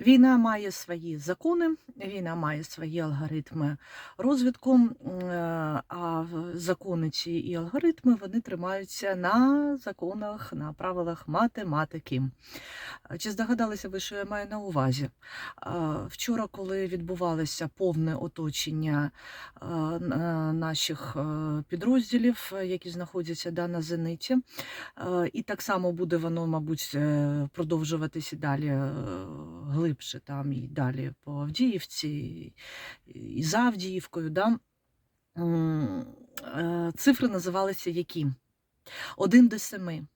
Війна має свої закони, війна має свої алгоритми розвитку, е, а закони ці і алгоритми вони тримаються на законах, на правилах математики. Чи здогадалися ви, що я маю на увазі? Вчора, коли відбувалося повне оточення е, наших е, підрозділів, е, які знаходяться да, на зениті, е, і так само буде воно, мабуть, е, продовжуватися далі е, глибше, там і далі по Авдіївці, і- за Авдіївкою. Да? Е, Цифри називалися які? Один до семи.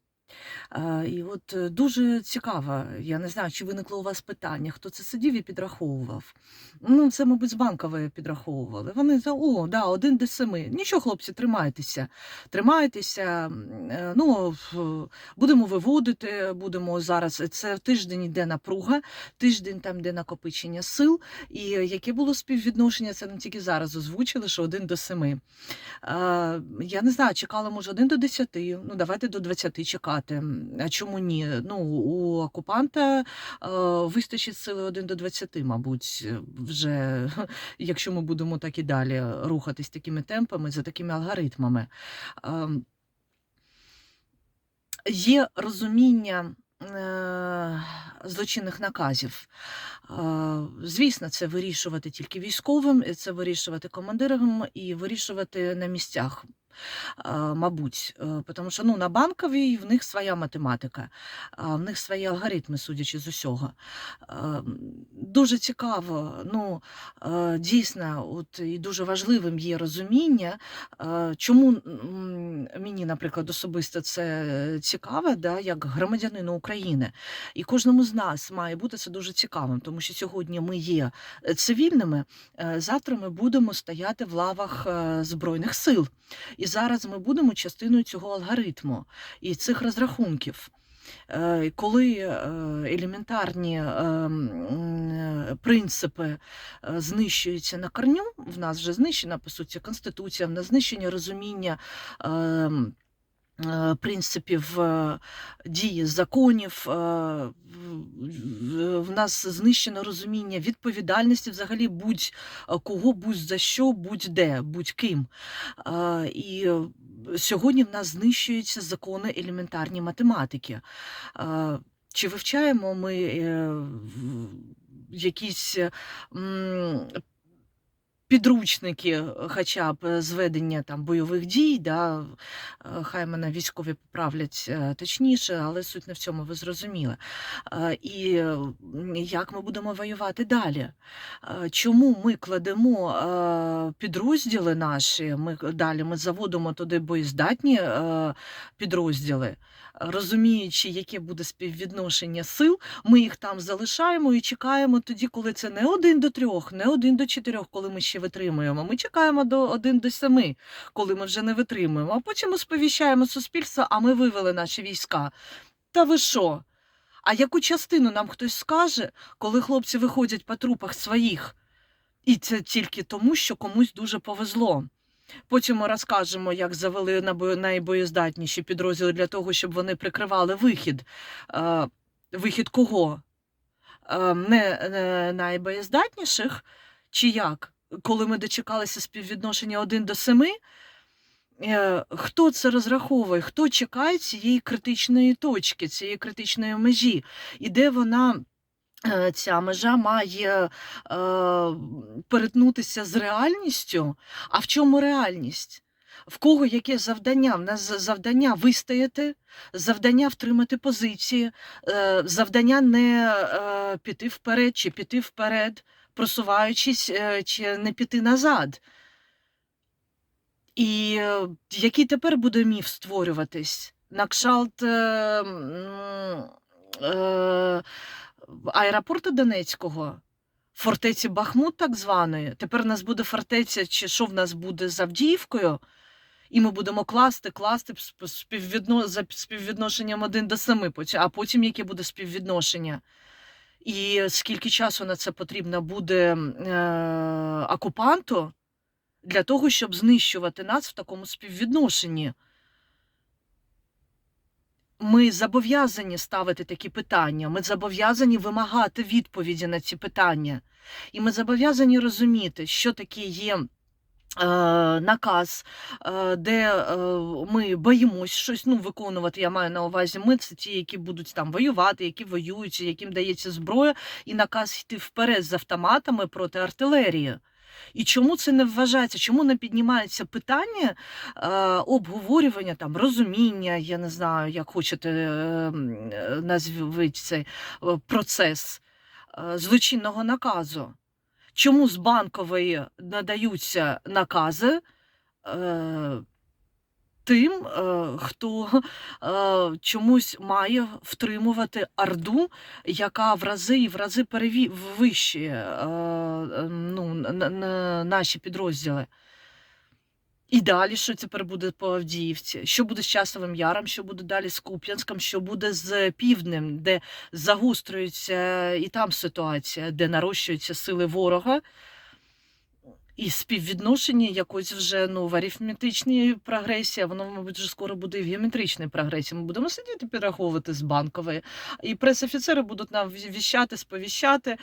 А, І от е, дуже цікаво, я не знаю, чи виникло у вас питання, хто це сидів і підраховував. Ну, це, мабуть, з банкової підраховували. Вони за о, да, один до семи. Нічого, хлопці, тримайтеся. Тримайтеся. е, Ну, будемо виводити, будемо зараз. Це тиждень йде напруга, тиждень там йде накопичення сил. І яке було співвідношення, це не тільки зараз озвучили, що один до семи. Е, Я не знаю, чекала, може, один до 10, ну давайте до 20 чекати. А чому ні? Ну, у окупанта е, вистачить сили один до 20, мабуть, вже, якщо ми будемо так і далі рухатись такими темпами, за такими алгоритмами. Є розуміння е, злочинних наказів. Е, Звісно, це вирішувати тільки військовим, це вирішувати командирам і вирішувати на місцях. Мабуть, Е, тому що ну, на банковій в них своя математика, в них свої алгоритми, судячи з усього. Е, Дуже цікаво. Ну, е, дійсно, от і дуже важливим є розуміння, чому мені, наприклад, особисто це цікаво, да, як громадянину України. І кожному з нас має бути це дуже цікавим, тому що сьогодні ми є цивільними, завтра ми будемо стояти в лавах Збройних сил. І зараз ми будемо частиною цього алгоритму і цих розрахунків. Е, Коли е, елементарні е, принципи знищуються на корню, в нас вже знищена по суті конституція, в нас знищення розуміння. Е, е, Принципів е, дії законів, е, в- нас знищено розуміння відповідальності взагалі будь-кого, будь-за що, будь-де, будь-ким. Е, І е, сьогодні в нас знищуються закони елементарні математики. Е, Чи вивчаємо ми е, якісь е, підручники, е, хоча б е, зведення там бойових дій, да, е, хай мене військові поправлять точніше, але суть не в цьому ви зрозуміли. І як ми будемо воювати далі? Чому ми кладемо підрозділи наші? Ми далі ми заводимо туди боєздатні підрозділи, розуміючи, яке буде співвідношення сил, ми їх там залишаємо і чекаємо тоді, коли це не один до трьох, не один до чотирьох, коли ми ще витримуємо. Ми чекаємо до один до семи, коли ми вже не витримуємо. А потім сповіщаємо суспільство, а ми вивели наші війська. Та ви що? А яку частину нам хтось скаже, коли хлопці виходять по трупах своїх? І це тільки тому, що комусь дуже повезло. Потім ми розкажемо, як завели найбоєздатніші підрозділи для того, щоб вони прикривали вихід. Е, вихід кого? Е, не е, найбоєздатніших, чи як? Коли ми дочекалися співвідношення 1 до 7, е, хто це розраховує? Хто чекає цієї критичної точки, цієї критичної межі? І де вона. е, Ця межа має е, перетнутися з реальністю. А в чому реальність? В кого яке завдання? В нас завдання вистояти, завдання втримати позиції, е, завдання не е, піти вперед чи піти вперед, просуваючись, е, чи не піти назад. І е, який тепер буде міф створюватись? На кшалт е, е, аеропорту Донецького, фортеці Бахмут, так званої. Тепер у нас буде фортеця, чи що в нас буде з Авдіївкою, і ми будемо класти, класти співвідно, за співвідношенням 1 до 7, а потім яке буде співвідношення. І скільки часу на це потрібно буде е, окупанту для того, щоб знищувати нас в такому співвідношенні? ми зобов'язані ставити такі питання, ми зобов'язані вимагати відповіді на ці питання. І ми зобов'язані розуміти, що таке є. Е, Наказ, е, де е, ми боїмось щось ну, виконувати. Я маю на увазі, ми це ті, які будуть там воювати, які воюють, яким дається зброя, і наказ йти вперед з автоматами проти артилерії. І чому це не вважається? Чому не піднімається питання е, обговорювання, там, розуміння, я не знаю, як хочете е, назвіть цей процес е, злочинного наказу? Чому з банкової надаються накази е, тим, е, хто е, чомусь має втримувати орду, яка в рази і в рази перевищує ну, на наші підрозділи? І далі, що тепер буде по Авдіївці? Що буде з Часовим Яром, що буде далі з Куп'янськом, що буде з Півднем, де загострюється і там ситуація, де нарощуються сили ворога, і співвідношення якось вже ну, в арифметичній прогресії, воно, мабуть, вже скоро буде і в геометричній прогресії. Ми будемо сидіти підраховувати з банкової, і прес-офіцери будуть нам ві- віщати, сповіщати,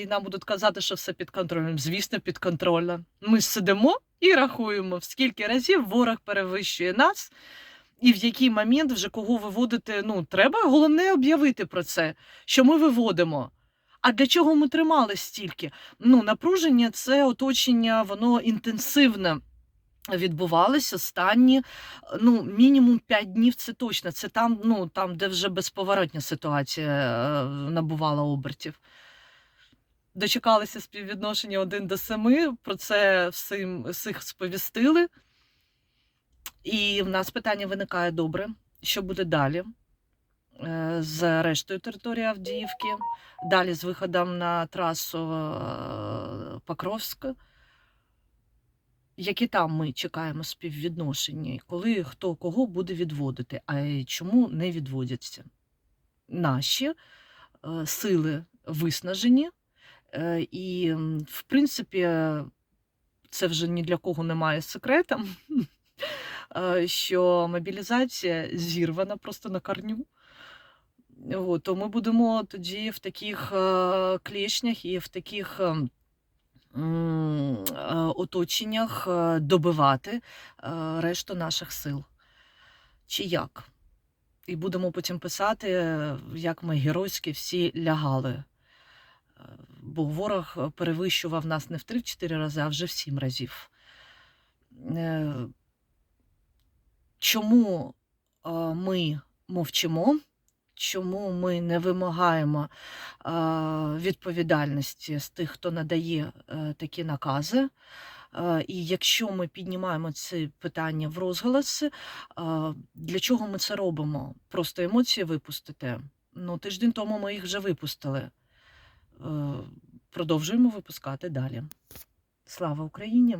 і нам будуть казати, що все під контролем. Звісно, під контролем. Ми сидимо і рахуємо, в скільки разів ворог перевищує нас. І в який момент вже кого виводити, ну треба головне об'явити про це, що ми виводимо. А для чого ми тримали стільки? Ну, напруження це оточення, воно інтенсивне відбувалося останні ну, мінімум 5 днів. Це точно. Це там, ну, там, де вже безповоротня ситуація е, набувала обертів. Дочекалися співвідношення 1 до 7, про це всім всіх сповістили. І в нас питання виникає добре, що буде далі е, з рештою території Авдіївки, далі з виходом на трасу е, Покровська. Які там ми чекаємо співвідношення, коли хто кого буде відводити, а чому не відводяться? Наші е, сили виснажені, і, в принципі, е, це вже ні для кого немає секретом, е, що мобілізація зірвана просто на корню. От, то ми будемо тоді в таких е, клешнях і в таких е, е, оточеннях е, добивати е, решту наших сил. Чи як? І будемо потім писати, е, як ми геройськи всі лягали. Е, Бо ворог перевищував нас не в 3-4 рази, а вже в 7 разів. Е, Чому е, ми мовчимо? Чому ми не вимагаємо е, відповідальності з тих, хто надає е, такі накази? Е, І якщо ми піднімаємо ці питання в розголос, е, для чого ми це робимо? Просто емоції випустити. Ну, тиждень тому ми їх вже випустили. Е, Продовжуємо випускати далі. Слава Україні!